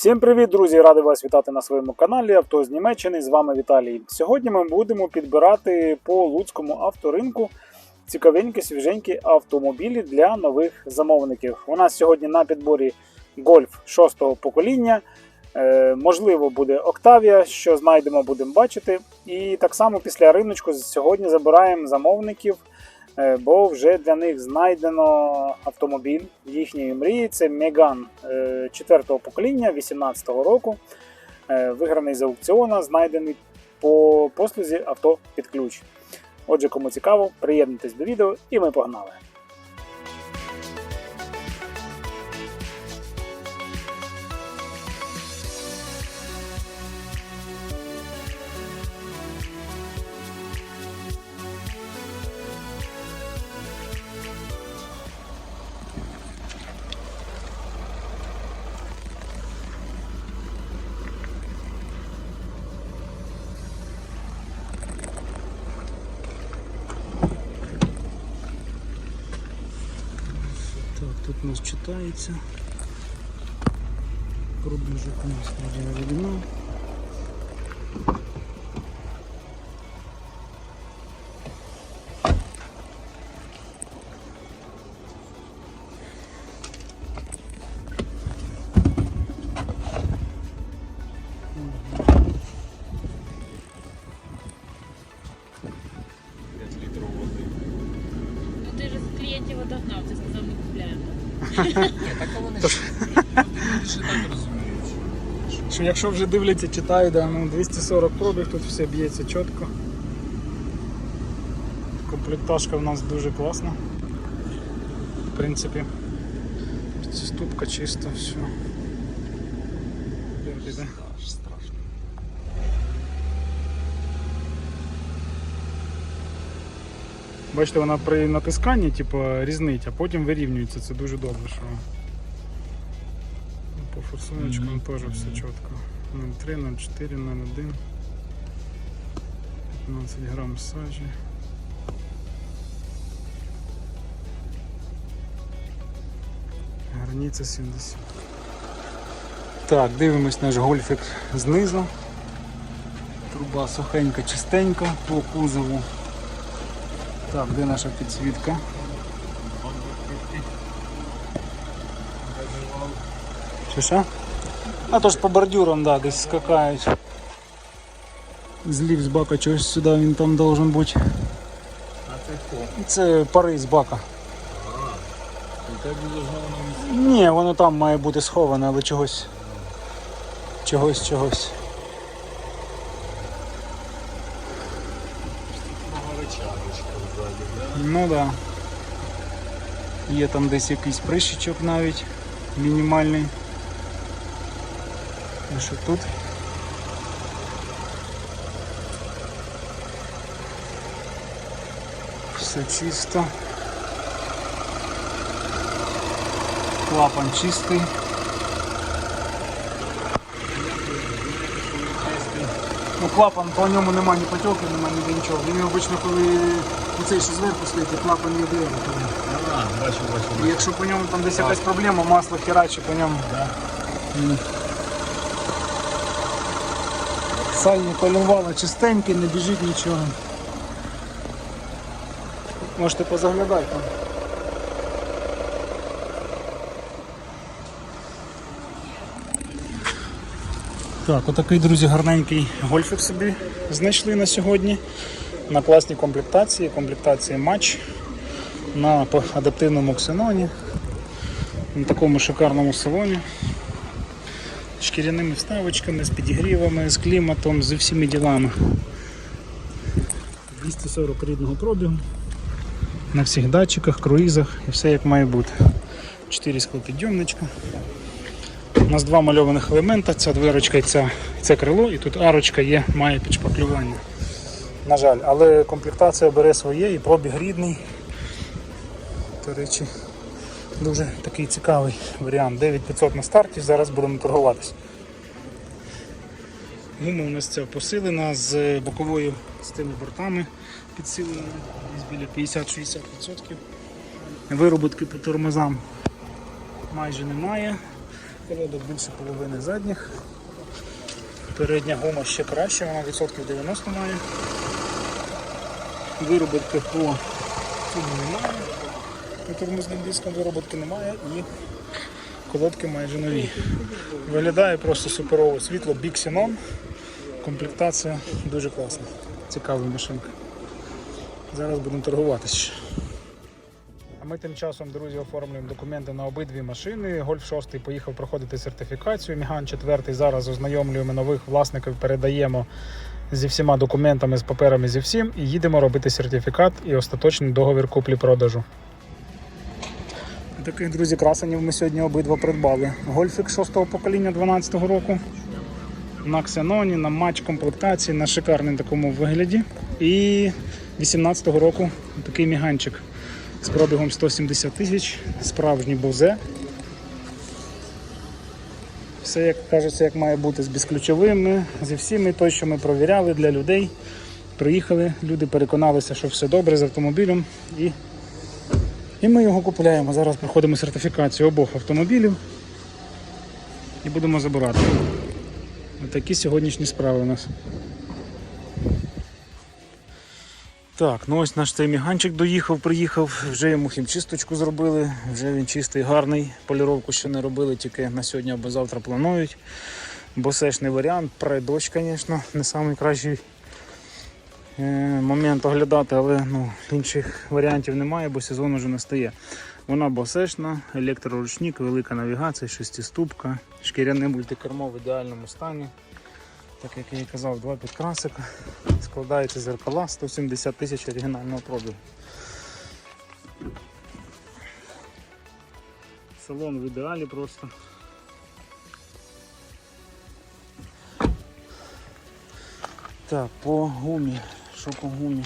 Всім привіт, друзі! Радий вас вітати на своєму каналі Авто з Німеччини. З вами Віталій. Сьогодні ми будемо підбирати по луцькому авторинку цікавенькі, свіженькі автомобілі для нових замовників. У нас сьогодні на підборі Golf 6-го покоління. Е, можливо, буде Octavia, що знайдемо, будемо бачити. І так само після риночку сьогодні забираємо замовників, бо вже для них знайдено автомобіль їхньої мрії. Це Меган 4-го покоління 18-го року. Е, Виграний з аукціона, знайдений по послузі авто під ключ. Отже, кому цікаво, приєднуйтесь до відео і ми погнали. Тут у нас читається. Пробіжок у нас вроді наведено. Ну ти ж з клієнтів отогнав, ти сказав, ми купляємо. Що якщо вже дивляться, читають, да, ну 240 пробіг, тут все б'ється чітко. Комплектажка в нас дуже класна. В принципі, ступка чиста, все. Бачите, вона при натисканні типу, різнить, а потім вирівнюється. Це дуже добре, що по форсуночкам Мгм. теж все чітко. 0,3, 0,4, 0,1. 15 грам сажі. Границя 70. Так, дивимось наш гольфик знизу. Труба сухенька, чистенька по кузову. Так, де наша підсвітка? Що що? А то ж по бордюрам, да, десь скакають. Злів з бака чогось сюди він там должен бути. А це хто? Це пари з бака. Ні, воно там має бути сховане, але чогось. Чогось, чогось. Ну да. Є там десь якийсь прищичок навіть мінімальний. І що тут? Все чисто. Клапан чистий. Ну, клапан по ньому немає ні потьоки, немає ніде нічого. Він обично, коли оцей що зверху стоїть, то клапан не дає. А, бачу, бачу. І якщо по ньому там десь якась проблема, масло херачить по ньому. Да. Сальні полювала чистенькі, не біжить нічого. Можете позаглядати. Так, отакий, друзі, гарненький гольфик собі знайшли на сьогодні. На класній комплектації, комплектації матч на адаптивному ксеноні, на такому шикарному салоні. З шкіряними вставочками, з підігрівами, з кліматом, з всіма ділами. 240 рідного пробігу. На всіх датчиках, круїзах і все як має бути. 4 склопідйомничка. У нас два мальованих елемента, ця дверочка і ця, це крило, і тут арочка є, має підшпаклювання. На жаль, але комплектація бере своє і пробіг рідний. До речі, дуже такий цікавий варіант. 9500 на старті, зараз будемо торгуватись. Гума у нас ця посилена з боковою з тими бортами підсилена, біля 50-60%. Вироботки по тормозам майже немає. Колодок більше половини задніх. Передня гума ще краще, вона відсотків 90 має. Вироботки по цьому немає. Тормозним дискам вироботки немає і колодки майже нові. Виглядає просто суперово світло, Big Xenon. Комплектація дуже класна. Цікава машинка. Зараз будемо торгуватися. Ми тим часом, друзі, оформлюємо документи на обидві машини. Гольф 6 поїхав проходити сертифікацію. Міган 4 зараз ознайомлюємо нових власників, передаємо зі всіма документами, з паперами, зі всім, і їдемо робити сертифікат і остаточний договір куплі-продажу. Таких, друзі, красенів ми сьогодні обидва придбали. Гольфік 6-го покоління 12-го року. На ксеноні, на матч комплектації, на шикарному такому вигляді. І 18-го року такий міганчик з пробігом 170 тисяч, справжній бозе. Все, як кажеться, як має бути з безключовими, зі всіми, той, що ми провіряли для людей. Приїхали, люди переконалися, що все добре з автомобілем. І, і ми його купуємо. Зараз проходимо сертифікацію обох автомобілів і будемо забирати. Такі сьогоднішні справи у нас. Так, ну ось наш цей міганчик доїхав, приїхав, вже йому хімчисточку зробили, вже він чистий, гарний. Поліровку ще не робили, тільки на сьогодні або завтра планують. Босешний варіант, прайдощ, звісно, не найкращий е, момент оглядати, але ну, інших варіантів немає, бо сезон вже настає. Вона босешна, електроручник, велика навігація, шестиступка, шкіряне мультикермо в ідеальному стані. Так як я і казав, два підкрасика. Складається зеркала 170 тисяч оригінального пробігу. Салон в ідеалі просто. Так, по гумі. Що по гумі?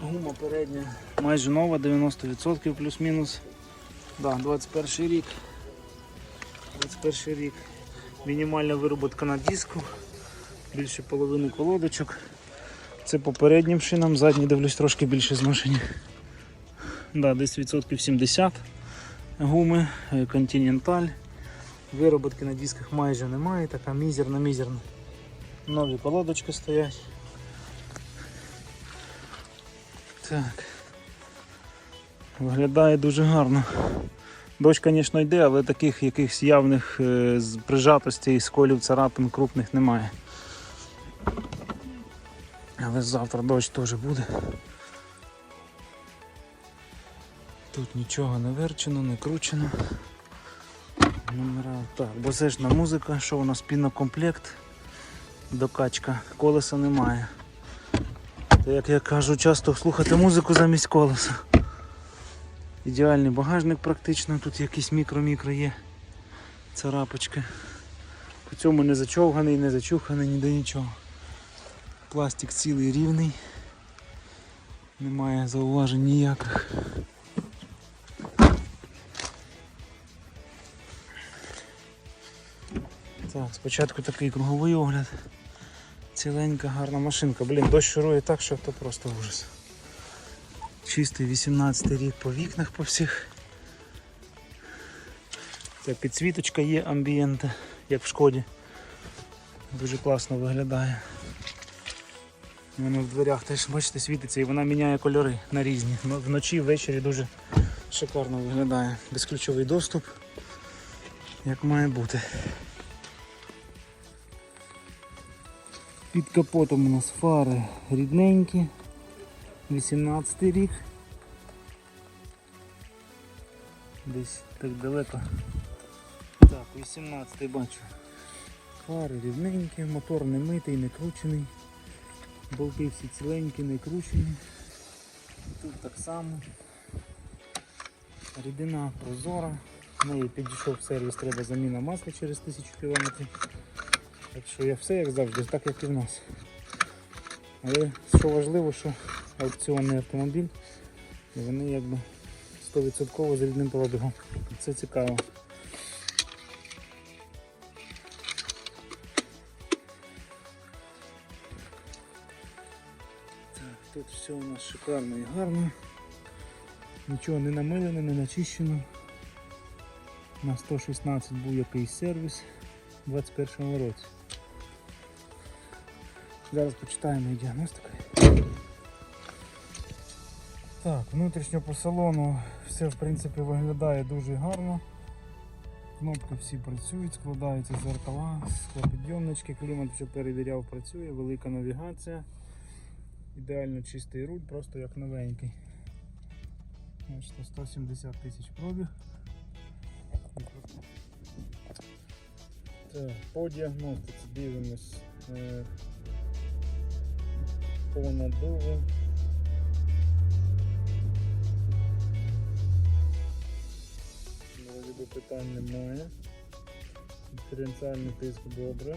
Гума передня майже нова, 90% плюс-мінус. Да, 21 рік. 21 рік. Мінімальна вироботка на диску, більше половини колодочок. Це по переднім шинам, задні дивлюсь трошки більше змашені. Да, десь відсотків 70 гуми, Continental. Вироботки на дисках майже немає, така мізерна, мізерна. Нові колодочки стоять. Так. Виглядає дуже гарно. Дощ, звісно, йде, але таких якихось явних е, прижатостей, сколів, царапин крупних немає. Але завтра дощ теж буде. Тут нічого не верчено, не кручено. Номера. Так, бозежна музика, що у нас пінокомплект, докачка, колеса немає. То, як я кажу, часто слухати музику замість колеса. Ідеальний багажник практично, тут якісь мікро-мікро є царапочки. По цьому не зачовганий, не зачуханий, ніде нічого. Пластик цілий рівний, немає зауважень ніяких. Так, спочатку такий круговий огляд. Ціленька, гарна машинка. Блін, дощ шурує так, що то просто ужас. Чистий 18 рік по вікнах по всіх. Це підсвіточка є амбієнта, як в шкоді. Дуже класно виглядає. Воно в дверях теж, бачите, світиться і вона міняє кольори на різні. Ну, Вночі, ввечері дуже шикарно виглядає. Безключовий доступ, як має бути. Під капотом у нас фари рідненькі. 18 рік. Десь так далеко. Так, 18 бачу. Фари рівненькі, мотор не митий, не кручений. Болти всі ціленькі, не кручені. Тут так само. Рідина прозора. Неї підійшов сервіс, треба заміна масла через 1000 км. Так що я все як завжди, так як і в нас. Але що важливо, що аукціонний автомобіль, і вони якби 100% з рідним пробігом. Це цікаво. Тут все у нас шикарно і гарно. Нічого не намилене, не начищено. На 116 був якийсь сервіс у 2021 році. Зараз почитаємо і діагностику. Так, внутрішньо по салону все в принципі виглядає дуже гарно. Кнопки всі працюють, складаються зеркала, склопідйомнички, клімат вже перевіряв, працює, велика навігація. Ідеально чистий руль, просто як новенький. Бачите, 170 тисяч пробіг. Так, по діагностиці дивимось е, по питань немає. Диференціальний тиск добре.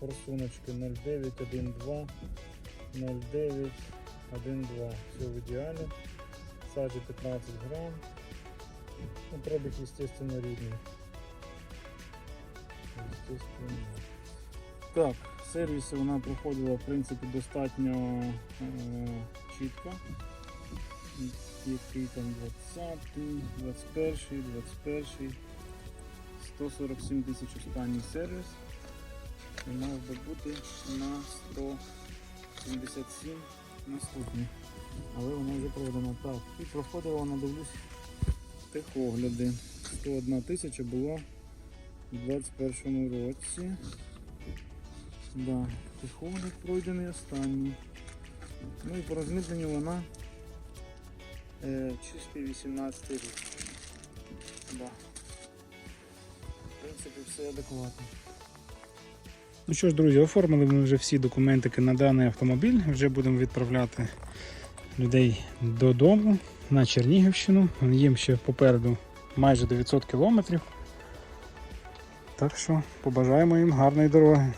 Форсуночки 0,9, 1,2, 0,9, 1,2. Все в ідеалі. Саджі 15 грам. Ну, пробіг, естественно, рідний. Так, сервіси вона проходила в принципі достатньо е, чітко. Який там 20, 21, 21, 147 тисяч останній сервіс. І мав би бути на 177 наступний. Але вона вже продана. Так, і проходила вона, дивлюсь, техогляди. 101 тисяча була у 21 році. Да, техогляд пройдений останній. Ну і по розмитненню вона чистий 18 рік. Да. В принципі, все адекватно. Ну що ж, друзі, оформили ми вже всі документики на даний автомобіль. Вже будемо відправляти людей додому на Чернігівщину. Їм ще попереду майже 900 кілометрів. Так що побажаємо їм гарної дороги.